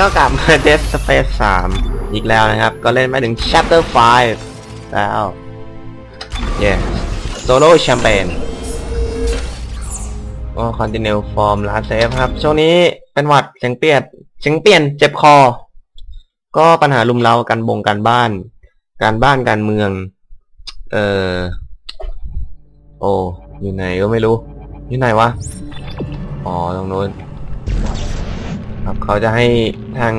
ก็กลับมา Dead Space 3 อีกแล้วนะครับ ก็เล่นมาถึง Chapter 5 แล้ว yes Solo Champagne ก็ Continue from last save ครับ ช่วงนี้เป็นหวัดเสียงเปียนเสียงเปลี่ยนเจ็บคอ ก็ปัญหาลุมเรากันบงการบ้าน การบ้านการเมือง เออโอ้อยู่ไหนก็ไม่รู้ อยู่ไหนวะ อ๋อ ตรงโน้น ครับเขาจะให้ทาง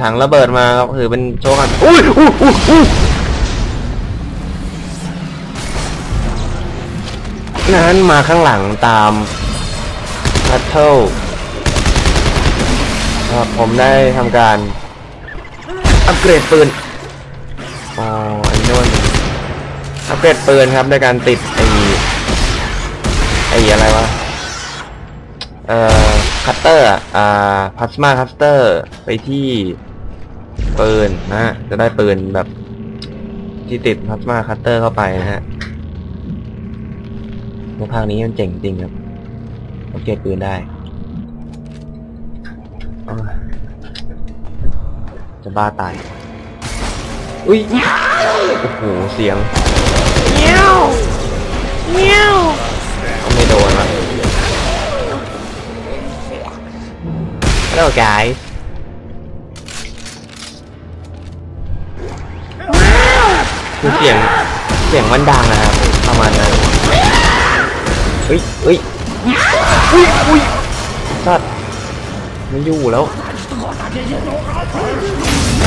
ทางระเบิดมาครับคือเป็นโชว์กันอุ้ยอุ้ยอุ้ยอุ้ยนั้นมาข้างหลังตามพัทเทิลครับผมได้ทำการ อัปเกรดปืนอ๋อไอ้นู่นอัปเกรดปืนครับในการติดไอ้ไอ้อะไรวะ เอ่อ คัตเตอร์อะอ่าพลาสมาคัตเตอร์ไปที่ปืนนะฮะจะได้ปืนแบบที่ติดพลาสมาคัตเตอร์เข้าไปนะฮะในภาคนี้มันเจ๋งจริงครับสังเกตปืนได้โอ้ยจะบ้าตาย อุ้ย โอ้โห เสียงเงี้ยวเงี้ยวเอาไม่โดนวะ Hello guys คือเสียงเสียงมันดังนะครับประมาณนั้นเฮ้ยเฮ้ยอุ้ยอุ้ยสัตว์ไม่อยู่แล้ว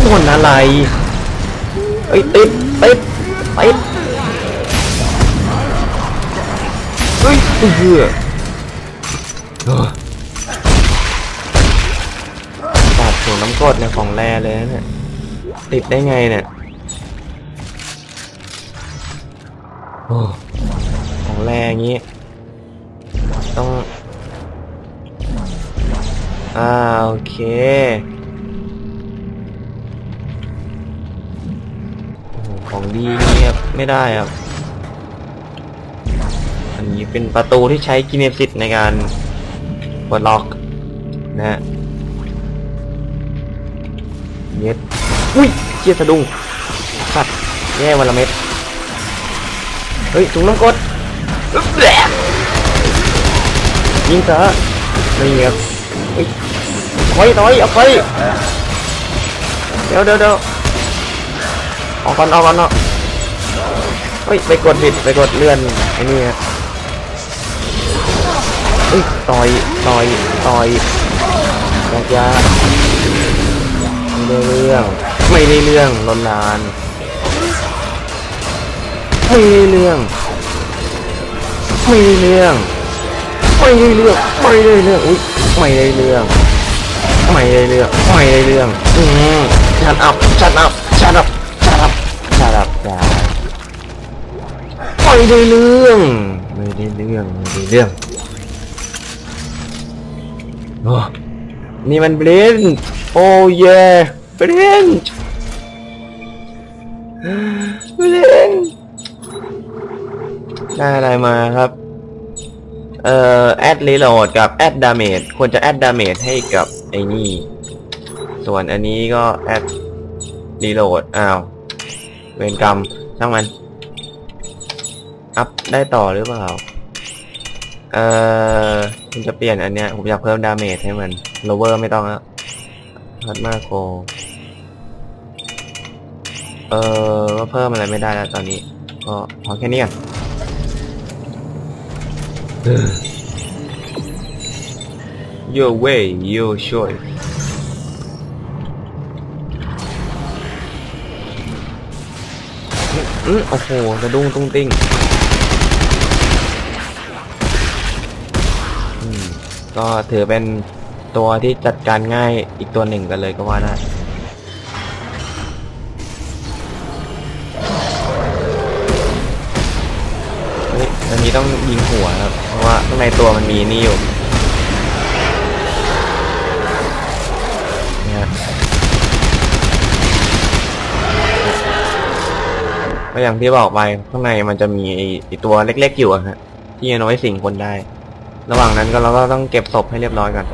โดนอะไรเฮ้ยติดติดติดเฮ้ยเบื่อ เออตัดถุงน้ำกรดเนี่ยของแร่เลยเนี่ยติดได้ไงเนี่ยโอ้ของแร่อย่างงี้ ต้อง อ่าโอเคของดีเงียบไม่ได้ครับอันนี้เป็นประตูที่ใช้กินเนสิตในการปลดล็อกนะฮะ เม็ดอุ้ยเจี๊ยสะดุ้งสัตว์แย่วันละเม็ดเฮ้ยถุงน้ำกดยิงซะนี่ครับเฮ้ยถอยถอยเอาไปเดี๋ยวเดี๋ยวเดี๋ยวออกก่อนออกก่อนเนาะเฮ้ยไปกดผิดไปกดเลื่อนไอ้นี่ครับเฮ้ยต่อยต่อยต่อยยากยา ไม่ได้เรื่องไม่ได้เรื่องลนลานไม่ได้เรื่องไม่ได้เรื่องไม่ได้เรื่องไม่ได้เรื่องอุ้ยไม่ได้เรื่องไม่ได้เรื่องไม่ได้เรื่องอืมชัดอัพชัดอัพชัดอัพชัดอัพชัดอัพได้ไม่ได้เรื่องไม่ได้เรื่องไม่ได้เรื่องนี่มันเบรนโอ้เย่ เบรนเบรนได้อะไรมาครับ เอ่อแอดรีโหลดกับแอดดาเมจควรจะแอดดาเมจให้กับไอ้นี่ ส่วนอันนี้ก็แอดรีโหลดอ้าว เวรกรรมช่างมัน อัพได้ต่อหรือเปล่า เอ่อผมจะเปลี่ยนอันเนี้ย ผมอยากเพิ่มดาเมจให้มัน lower ไม่ต้องแล้วพัดมาโก เอ่อก็เพิ่มอะไรไม่ได้แล้วตอนนี้ก็พอแค่นี้ก่อนเออ your way your choice อืมโอ้โหสะดุ้งตุ้งติ้งก็ถือเป็นตัวที่จัดการง่ายอีกตัวหนึ่งกันเลยก็ว่าได้ ต้องยิงหัวครับ เพราะว่าข้างในตัวมันมีนี่อยู่เนี่ยก็อย่างที่บอกไปข้างในมันจะมีไอ้ตัวเล็กๆอยู่อะฮะที่จะน้อยสิ่งคนได้ ระหว่างนั้นก็เราก็ต้องเก็บศพให้เรียบร้อยก่อน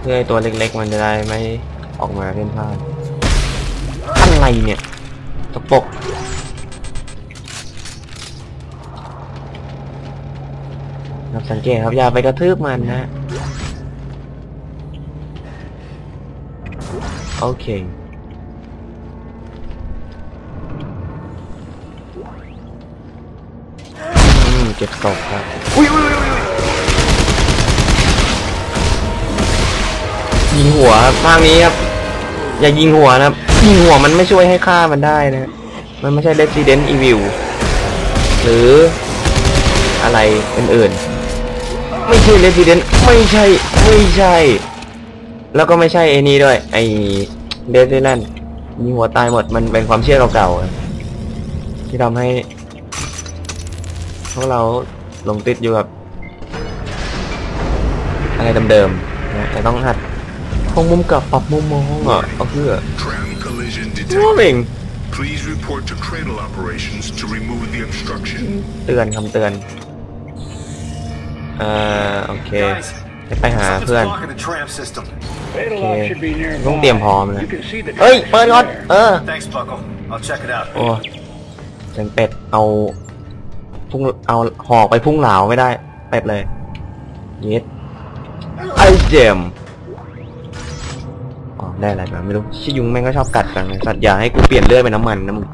เพื่อให้ตัวเล็กๆ มันจะได้ไม่ออกมาเล่นพลาดอะไรเนี่ยตะปก ครับสังเกตครับอย่าไปกระทืบมันนะ โอเค เก็บศพครับอุ้ยยิงหัวครับทางนี้ครับ อย่ายิงหัวนะครับ ยิงหัวมันไม่ช่วยให้ฆ่ามันได้นะ มันไม่ใช่ Resident Evil หรืออะไรอื่นๆ ไม่ใช่ Resident ไม่ใช่ไม่ใช่ แล้วก็ไม่ใช่ไอ้นี้ด้วย ไอ้เดซแลนยิงหัวตายหมดมันเป็นความเชื่อเก่าๆอะที่ทำให้พวกเราหลงติดอยู่กับอะไรเดิมๆนะแต่ต้องหัดคงมุมกับปรับมุมมองอะเอาเพื่อ Tram collision ว่า detected. เอง Please report to Cradle Operations to remove the obstruction. เตือนคำเตือนเอ่อโอเค Guys, ไปหา something's เพื่อน blocking the tram system. Fatal Okay. lock should be nearby. ต้องเตรียมพร้อมนะ You can see the เฮ้ย tracks เปิดก่อน from there. เออ Thanks, Buckle. I'll check it out. โอ้เสียงเป็ด เอาพุ่งเอาหอกไปพุ่งเหลาไม่ได้ เป็ดเลยเย็ดไอเจมอ๋อได้อะไรมาไม่รู้ชิยุงแม่งก็ชอบกัดกันเลยสัตว์อย่าให้กูเปลี่ยนเลือดเป็นน้ำมันนะมึง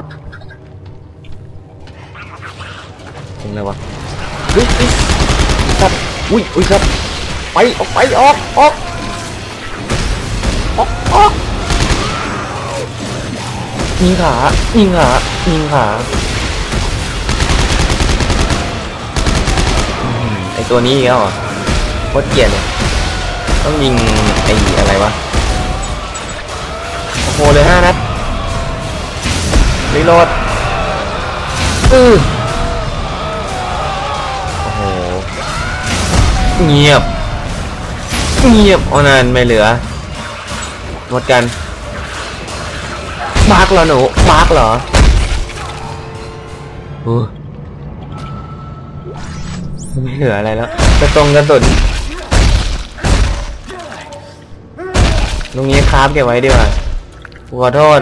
เป็นไรวะเฮ้ยเฮ้ย สัตว์อุ้ยอุ้ยสัตว์ไปออกไปออกออกออกออกยิงขายิงขายิงขาอื้อหือไอตัวนี้อีกแล้วเหรอโคตรเกลียดเลยต้องยิงไออะไรวะโอ้โหเลยห้านัดรีโหลดอือ เงียบ เงียบโอ้นันไม่เหลือ หมดกันมากเหรอหนูมากเหรอโอ้ไม่เหลืออะไรแล้วกระตรงกระสุนตรงนี้คราฟเก็บไว้ดีกว่าขอโทษ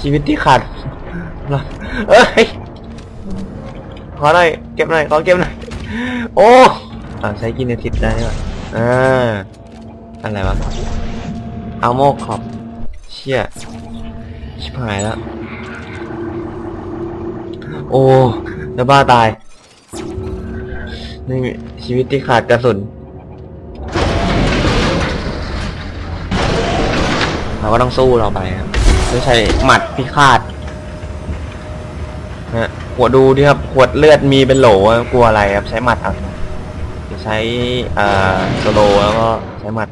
ชีวิตที่ขาดเอ้ยขอหน่อยเก็บหน่อยขอเก็บหน่อยโอ้ อ่าใช้กินอาทิตย์ได้ด้วยอ่าอะไรวะเอาโมกขอบเชี่ยชิบหายแล้วโอ้จะบ้าตายนี่ชีวิตที่ขาดกระสุนเราก็ต้องสู้เราไปครับใช่หมัดพิฆาตนะหัวดูดิครับขวดเลือดมีเป็นโหลกลัวอะไรครับใช้หมัดครับ จะใช้อ่าโซโลแล้วก็ใช้หมัด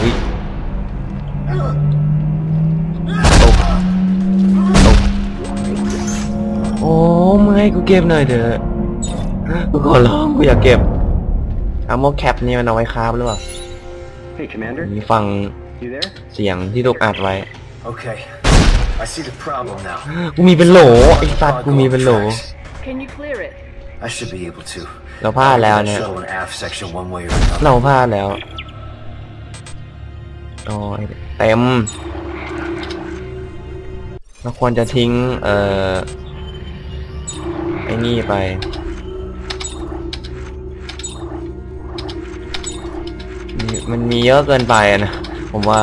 อุ้ยตกตกโอ้ไม่ให้กูเก็บหน่อยเถอะกูขอร้องกูอยากเก็บอะโมแคปนี่มันเอาไว้คราบหรือเปล่า Hey, Commander. มีฟัง You there? เสียงที่ถูกอัดไว้ Okay. I see the problem now. กูมีเป็นโหลไอ้สัตว์กูมีเป็นโหล Can you clear it? I should be able to. เราพลาดแล้วเนี่ย Shuttle and aft section one way or another. เราพลาดแล้วโอ้ยเต็ม เราควรจะทิ้ง เอ่อ ไอ้นี่ไปมีมันมีเยอะเกินไปอะนะ ผมว่า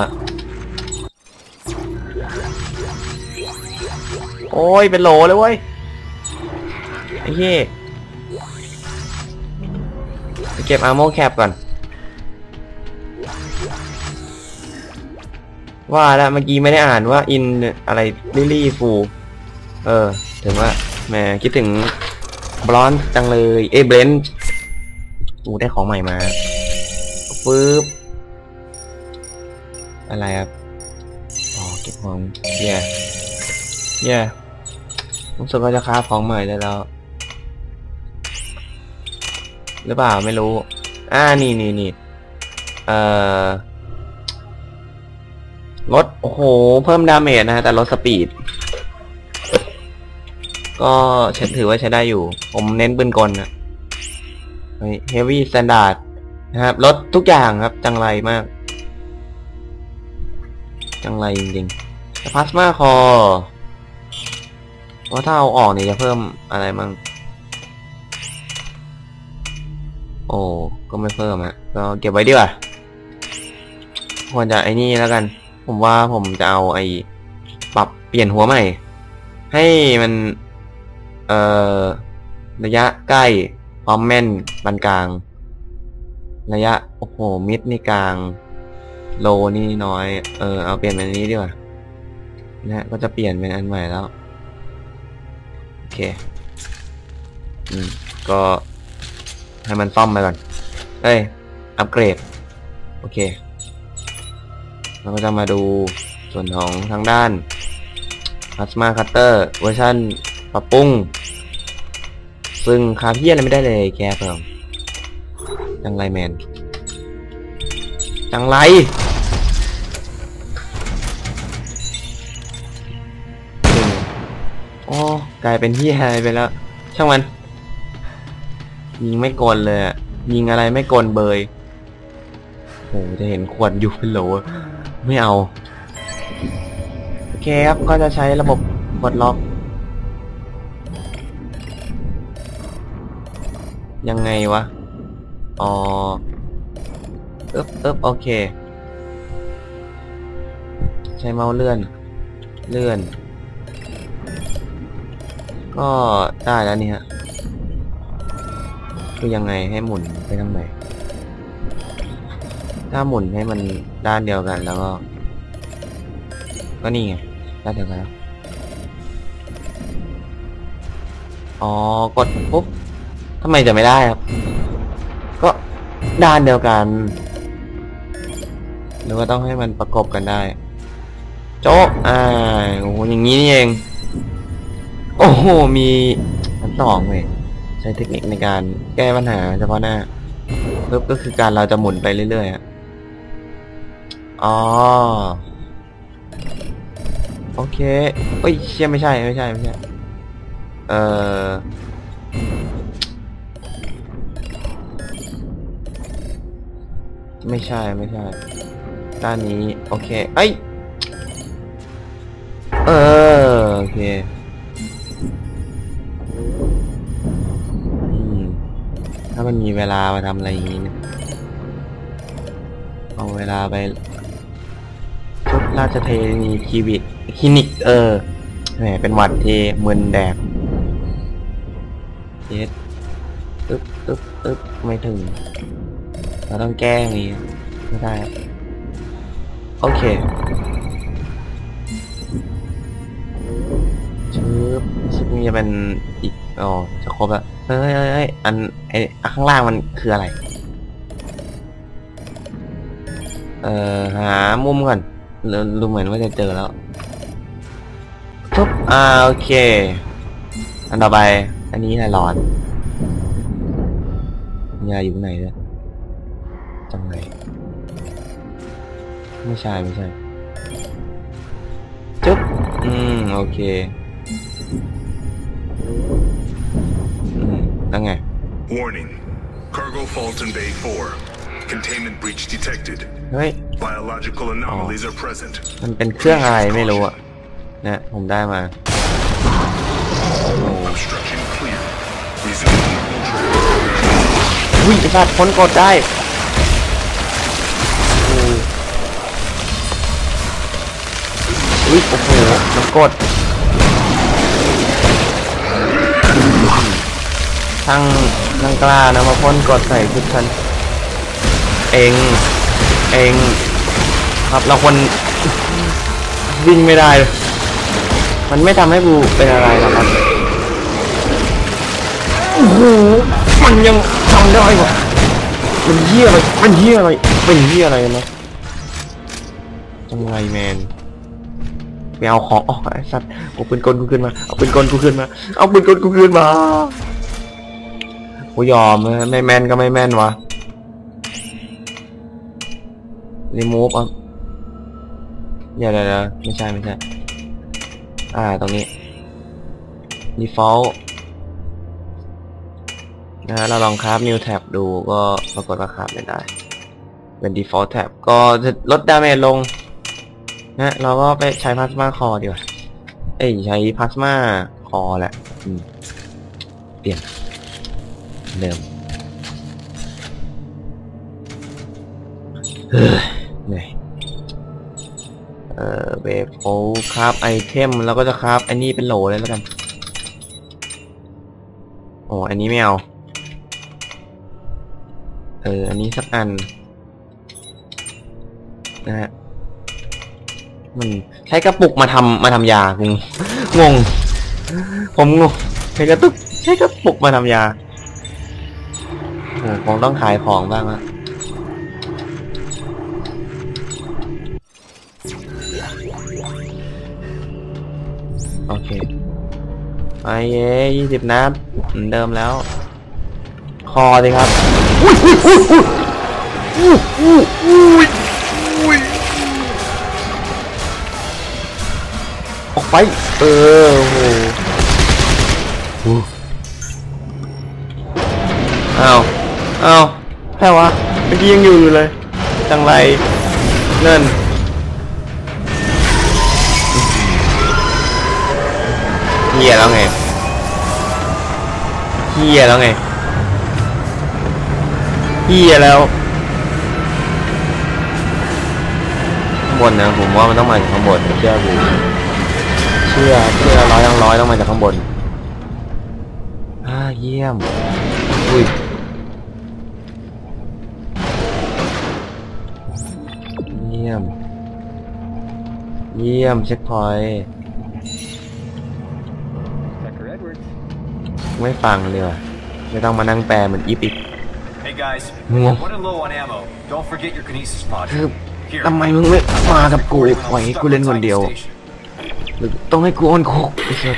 โอ้ย เป็นโหลเลยเว้ยไอ้เหี้ย ไปเก็บอาร์โมแคปก่อน ว่าแล้วเมื่อกี้ไม่ได้อ่านว่าอินอะไรลิลี่ฟู เออ ถึงว่าแหมคิดถึงบลอนจังเลย เอ้เบรนกูได้ของใหม่มาปึ๊บ อะไรครับ อ๋อ เก็บของแย่แย่รู้สึกว่าจะค้าของใหม่ได้แล้ว หรือเปล่าไม่รู้ อ่านี่นี่นี่เอ่อลดโอ้โห เพิ่มดาเมจนะฮะแต่ลดสปีด ก็ฉันถือว่าใช้ได้อยู่ ผมเน้นปืนกลนะเฮฟวี่สแตนดาร์ดนะครับรถทุกอย่างครับ จังไรมาก จังไรจริงๆพลาสมาคอว่าถ้าเอาออกเนี่ยจะเพิ่มอะไรมั่ง โอ้ ก็ไม่เพิ่มอะก็เก็บไว้ดีกว่าควรจะไอ้นี่แล้วกัน ผมว่าผมจะเอาไอ้ปรับเปลี่ยนหัวใหม่ ให้มัน เอ่อ ระยะใกล้พร้อมแม่นปานกลาง ระยะ โอ้โห มิดนี่กลาง โลนี่น้อย เออ เอาเปลี่ยนเป็นอันนี้ดีกว่านะฮะก็จะเปลี่ยนเป็นอันใหม่แล้ว โอเค อืม ก็ ให้มันซ่อมไปก่อน เอ้ย อัปเกรด โอเค เราก็จะมาดูส่วนของทางด้าน Plasma Cutter เวอร์ชันปรับปรุง ซึ่งคาเพี้ยอะไรไม่ได้เลยแกเพิ่มจังไรแมน จังไรโอ้กลายเป็นที่ไรไปแล้ว ช่างมัน ยิงไม่กลเลยอะยิงอะไรไม่กลเบยโหจะเห็นขวดอยู่เป็นโหลไม่เอา โอเคครับ ก็จะใช้ระบบกดล็อก ยังไงวะ อ๋ออึ๊บอึ๊บโอเค ใช้เมาส์เลื่อน เลื่อน ก็ได้แล้วนี่ฮะ คือยังไงให้หมุนไปทางไหน ถ้าหมุนให้มันด้านเดียวกันแล้วก็ ก็นี่ไง ด้านเดียวกันแล้วอ๋อ กดปุ๊บทำไมจะไม่ได้ครับ ก็ด้านเดียวกัน หรือว่าต้องให้มันประกบกันได้ โจ๊ะอ่าโอ้โหอย่างนี้นี่เอง โอ้โห มีอันสองเลย ใช้เทคนิคในการแก้ปัญหาเฉพาะหน้าปึ๊บก็คือการเราจะหมุนไปเรื่อยๆอะอ๋อโอเคเอ้ยเชี่ยไม่ใช่ไม่ใช่ไม่ใช่เอ่อไม่ใช่ไม่ใช่ ด้านนี้ โอเค เอ้ย เออ โอเคามันมีเวลามาทำอะไรอย่างนี้นะเอาเวลาไปชุดราชเทนีคลิวิตคลินิก เออแหมเป็นหวัดเทมึนแดกเย็ดตึ๊บตึ๊บตึ๊บไม่ถึง เราต้องแก้นี้ไม่ได้ โอเคชืบชิปนี้จะเป็นอีก อ๋อ จะครบแล้ว ฮ้ยเฮ้ยเฮ้ยอันไอข้างล่างมันคืออะไร เอ่อ หามุมก่อนรู้เหมือนว่าจะเจอแล้วทุบอ่าโอเค อันต่อไป อันนี้ไฮรอนมีอยู่ข้างในด้วยจังไรไม่ใช่ไม่ใช่ จุ๊บ อืม โอเค แล้วไง Warning. Cargo fault in Bay 4. Containment breach detected. เฮ้ย Biological anomalies are present. มันเป็นเครื่องอะไรไม่รู้อะนะผมได้มา Obstruction clear. Resume normal track. อุ้ยไอ้สัตว์พ้นกดได้อืมอุ้ยโอ้โหน้ำกด ทั้งทั้งกล้านะมาพ่นกดใส่ชุดฉันเองเองครับเราคนวิ่งไม่ได้เลยมันไม่ทำให้กูเป็นอะไรหรอกครับโอ้โหมันยังทำได้วะมันเหี้ยอะไรมันเหี้ยอะไรเป็นเหี้ยอะไรนะจังไรแมนไปเอาของออกไอ้สัตว์เอาปืนกลกูขึ้นมา เอาปืนกลกูขึ้นมา เอาปืนกลกูขึ้นมา กูยอมไม่แม่นก็ไม่แม่นวะรีมูฟอะเดี๋ยวเดี๋ยวเดี๋ยวไม่ใช่ไม่ใช่ อ่าตรงนี้ default นะฮะเราลองคราฟ new tab ดูก็ปรากฏว่าคราฟไม่ได้ เป็น default tab ก็จะลดดาเมจลงนะเราก็ไปใช้ plasma core ดีกว่า เอ้ยใช้ plasma core แหละเปลี่ยน เดิมเฮ้ยเหนื่อยเออเวฟโฟคราฟไอเทมแล้วก็จะคราฟอันนี้เป็นโหลเลยแล้วกันโอ้อันนี้ไม่เอาเอออันนี้สักอันนะฮะมันใช้กระปุกมาทำมาทำยางงง ผมงงใช้กระตุกใช้กระปุกมาทำยา โอ้คงต้องขายของบ้างละโอเคไปเย้ยี่สิบนัดเหมือนเดิมแล้ว คอสิครับอุ้ยอุ้ยอุ้ยอุ้ยอุ้ยอุ้ยอุ้ยออกไป เออโอ้โห อ้าวแค่วะเมื่อกี้ยังอยู่อยู่เลยจังไรเงินเฮียแล้วไงเฮียแล้วไงเฮียแล้วข้างบนนะผมว่ามันต้องมาจากข้างบนเชื่อกูเชื่อเชื่อร้อยทั้งร้อยต้องมาจากข้างบนอ่าเยี่ยม ยี่ยมเช็คพอยต์ Tucker Edwards. ไม่ฟังเลยว่ะไม่ต้องมานั่งแปลเหมือนอีปิก Hey guys, Mwah. running low on ammo. Don't forget your kinesis คือ module. Here. ทำไมมึงไม่มากับกูปล่อยให้กูเล่นคนเดียวหรือต้องให้กูออนคุกไอ้สัส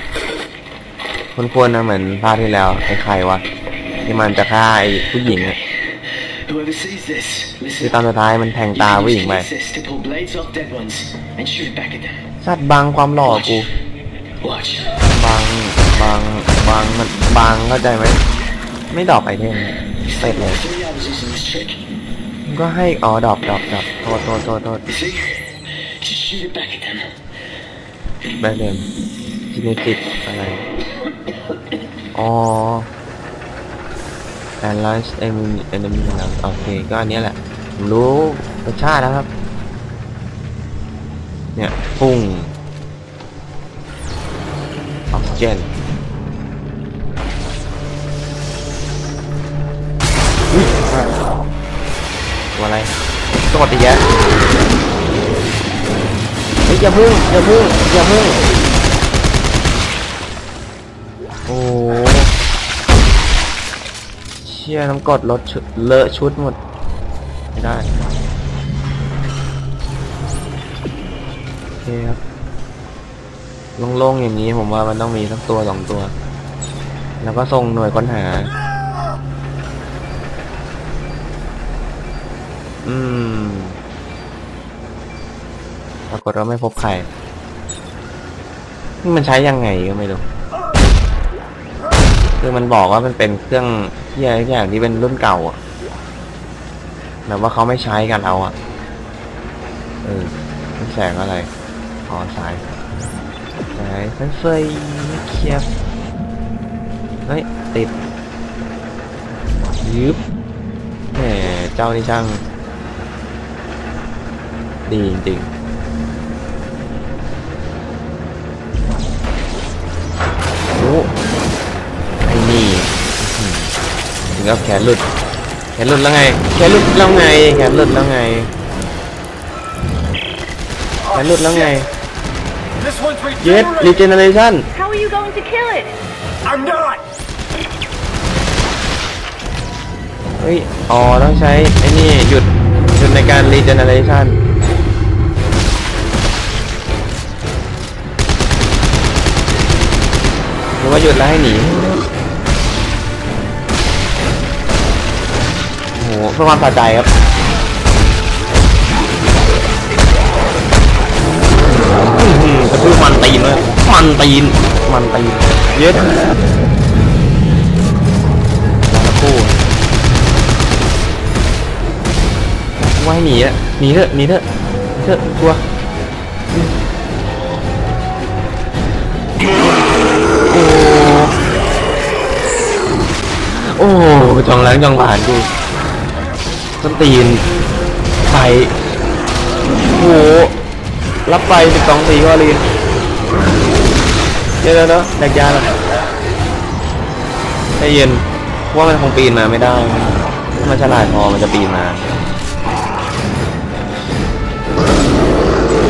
คนควรนะเหมือนภาคที่แล้วไอ้ใครวะที่มันจะฆ่าไอ้ผู้หญิงอะ Whoever sees this, คือ listen. ตอนสุดท้ายมันแทงตาผู้หญิงไป Use this to pull blades off dead ones and shoot it back at them. สัตว์บังความหล่อกู Watch. บังบังบังมันบังเข้าใจไหมไม่ดรอปไอเทมเสร็จเลย Three hours using this trick. มันก็ให้อ๋อดรอปดรอปดรอปโทษโทษโทษโทษ You see? Just shoot it back at them. แบทเดมจิเนติกอะไรอ๋อ and launch enemy enemy นะโอเค ก็อันนี้แหละ ผมรู้รสชาติแล้วครับ เนี่ยพุ่งออกซิเจนอุ๊ยตัวอะไรตัวกดอีกแยะเฮ้ยอย่าพึ่งอย่าพึ่งอย่าพึ่งโอ้ ชี่ยน้ำกดลดชุดเลอะชุดหมด ไม่ได้ โอเคครับโล่งๆอย่างนี้ผมว่ามันต้องมีสักตัวสองตัว แล้วก็ส่งหน่วยค้นหา อืม ปรากฏว่าไม่พบใคร มันใช้ยังไงก็ไม่รู้ คือมันบอกว่ามันเป็นเครื่องที่อะไรอย่างที่เป็นรุ่นเก่าอะแบบว่าเขาไม่ใช้กันเอาอะ เออมันแสงอะไรอ๋อสายสายไฟเฟยเคียบเฮ้ย ติดยึบแหมเจ้านี่ช่าง ดีจริงๆ งกับแขนหลุด แขนหลุดแล้วไง แขนหลุดแล้วไง แขนหลุดแล้วไง แขนหลุดแล้วไง This one's เย็ด regeneration How are you going to kill it? I'm not! เฮ้ย อ๋อ ต้องใช้ ไอ้นี่ หยุด หยุดในการ regeneration หรือว่าหยุดแล้วให้หนี หเพื่อความพอใจครับกระทืบมันตีนเลยมันตีน มันตีน เย็ดมาคู่ว่ายหนีอะหนีเถอะหนีเถอะเถอะกลัวโอ้โอ้จองแรงจองผ่านดู ต้นตีนไฟโอ้โหรับไฟสิบสองสีก็ลีนเดี๋ยวเดี๋ยวเดี๋ยวแดกยาเลยใจเย็นว่ามันคงปีนมาไม่ได้ถ้ามันฉลาดพอมันจะปีนมา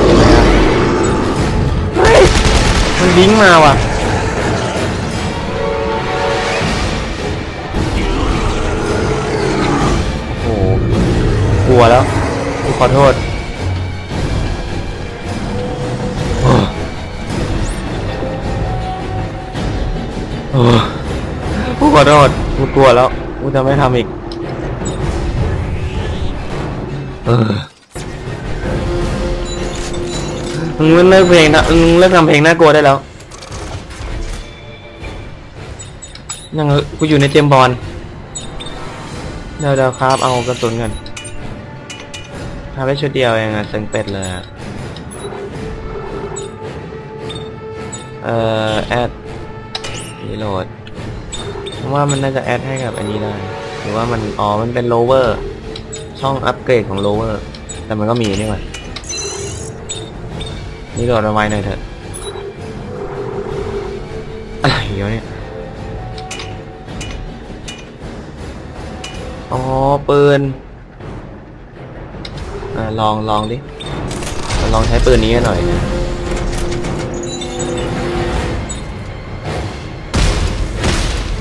เห็นไหมครับเฮ้ยมันบิงมาว่ะ ลัวแล้วกูขอโทษโอ้โอ้กูขอโทษกูกลัวแล้วกูจะไม่ทำอีกเออมึงเลิกเพลงนะมึงเลิกทำเพลงน่ากลัวได้แล้วยังกูอยู่ในเจมบอลเดี๋ยวเดี๋ยวครับ เอากระสุนกัน ทำได้ชุดเดียวเองอะเซ็งเป็ดเลยอะเอ่อแอดรีโหลดผมว่ามันน่าจะแอดให้กับอันนี้ได้ หรือว่ามัน อ๋อ มันเป็นโลเวอร์ ช่องอัปเกรดของโลเวอร์ แต่มันก็มีนี่หว่านี่โหลดเอาไว้หน่อยเถอะ อะไรวะเนี่ย อ๋อปืน อลองลองดิ ลองใช้ปืนนี้หน่อยนะ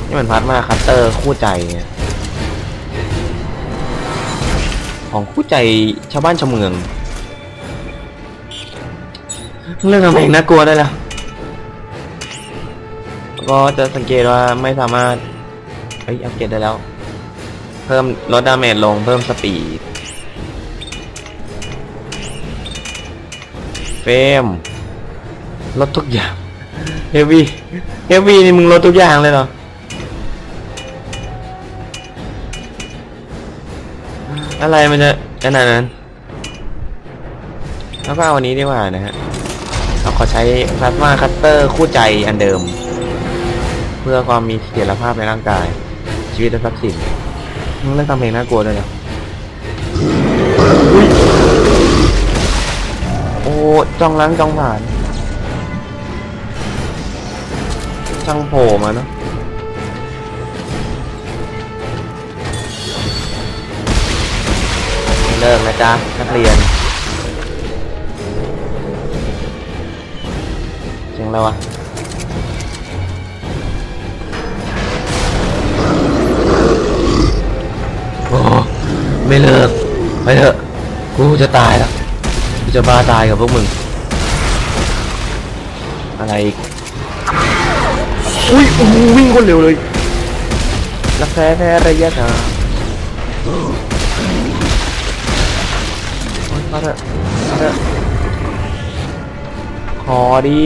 นี่มันพัดมาคัตเตอร์คู่ใจเนี่ยของคู่ใจชาวบ้านชาวเมือง เรื่องทำเพลงน่ากลัวได้แล้วก็จะสังเกตว่าไม่สามารถเฮ้ยอัปเกรดได้แล้ว เพิ่มลดดาเมจลงเพิ่มสปีด เฟมลดทุกอย่างเฮฟวี่เฮฟวี่นี่มึงลดทุกอย่างเลยเหรออะไรมันจะขนาดนั้นแล้วก็เอาอันนี้ดีกว่านะฮะเราขอใช้พลาสมาคัตเตอร์คู่ใจอันเดิม เพื่อความมีเสถียรภาพในร่างกาย ชีวิตและทรัพย์สินมึงเล่นทำเพลงน่ากลัวด้วยเหรอ จ้องล้างจ้องผ่าน ช่างโผล่มาเนาะเลิกนะจ๊ะ นักเรียนเสียงอะไรวะโอ้ไม่เลิก ไปเถอะ กูจะตายแล้ว จะบ้าตายกับพวกมึง อะไรอีกอุ้ยโอ้โหวิ่งคนเร็วเลยรักแท้แท้ระยะทางโอ๊ยมาเถอะมาเถอะขอดี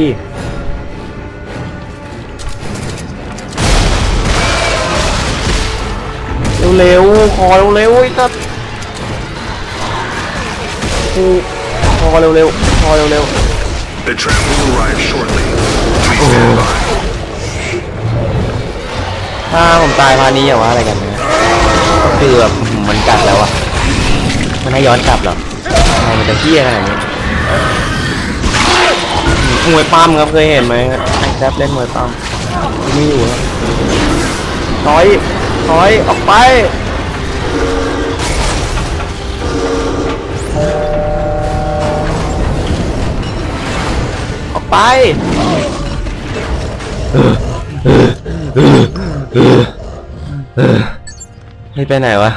เร็วๆขอเร็วๆไอ้สัสกูข อเร็วๆขอเร็ว The trap will arrive shortly. Please stand by. ๆถ้าผมตายพานี้อย่าว่าอะไรกันนะก็คือแบบมันกัดแล้วอะมันให้ย้อนกลับเหรอทำไมมันจะเที่ยขนาดนี้มวยปั้มครับเคยเห็นไหมไอ้แซฟเล่นมวยปั้มไม่อยู่ครับถอยถอยออกไป ไปให้ไปไหนวะ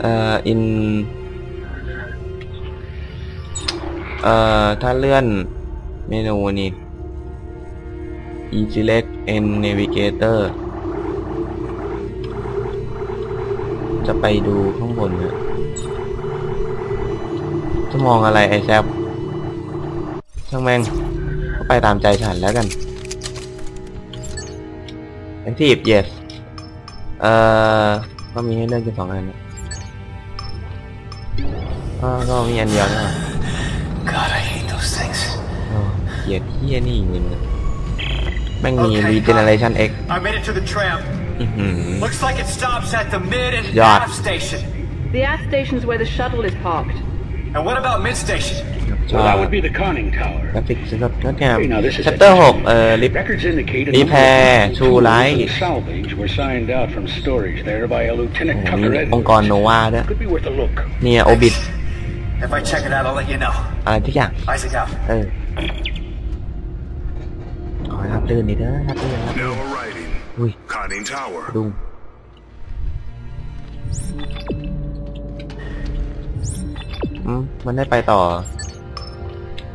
เอ่ออินเอ่อถ้าเลื่อนเมนูนี่ e select n navigator จะไปดูข้างบนเนะ จะมองอะไรไอ้แซบช่างแม่งก็ไปตามใจฉันแล้วกัน active yes เอ่อ ก็มีให้เลือกอยู่สองอันนะอ่าก็มีอันเดียวนะ God, I hate those things. โอ้เกลียดเฮียนี่เงินงแม่งมี Okay, Regeneration X I made it to the tram. อื้อหือ Looks like it stops at the mid and Yeah. nav station. The aft station's where the shuttle is parked. And what about mid station? Well, that would be the conning tower. กราฟิกสุดงดงาม Hey, now this is แชปเตอร์หก interesting. เอ่อลิฟ Records indicate a Repair, number of True tools Light. and salvage were signed out from storage there by a Lieutenant โอ้โห Tucker มีองค์กร Edwards. โนวาด้วย Could be worth a look. เนี่ยโอบิท If I check it out, I'll let you know. อะไรทุกอย่าง Isaac out. เออขอให้รับลื่นนิดเด้อรับลื่นรับลื่น Now arriving. อุ้ย Conning Tower. ดุงอื มันได้ไปต่อ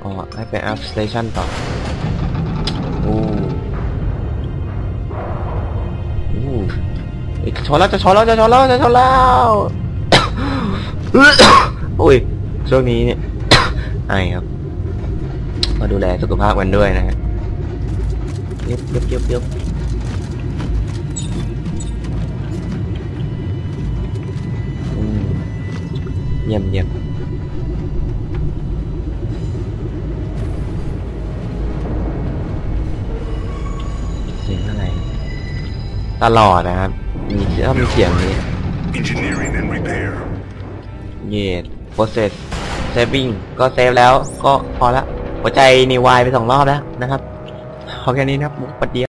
อ๋อ ให้ไปอัพสเตชันต่อ โอ้โอ้เอ้ยชนแล้วจะชนแล้วจะชนแล้วจะชนแล้วอุ้ย ช่วงนี้เนี่ยไอครับ มาดูแลสุขภาพกันด้วยนะฮะเย็บเย็บเย็บเย็บเยี่ยมเยี่ยม ตลอดนะครับมีถ้ามีเสียงนี้ Engineering and repair. เยด process saving ก็เซฟแล้วก็พอละหัวใจนี่วายไปสองรอบแล้วนะครับ พอแค่นี้นะครับมุกปัดเดียว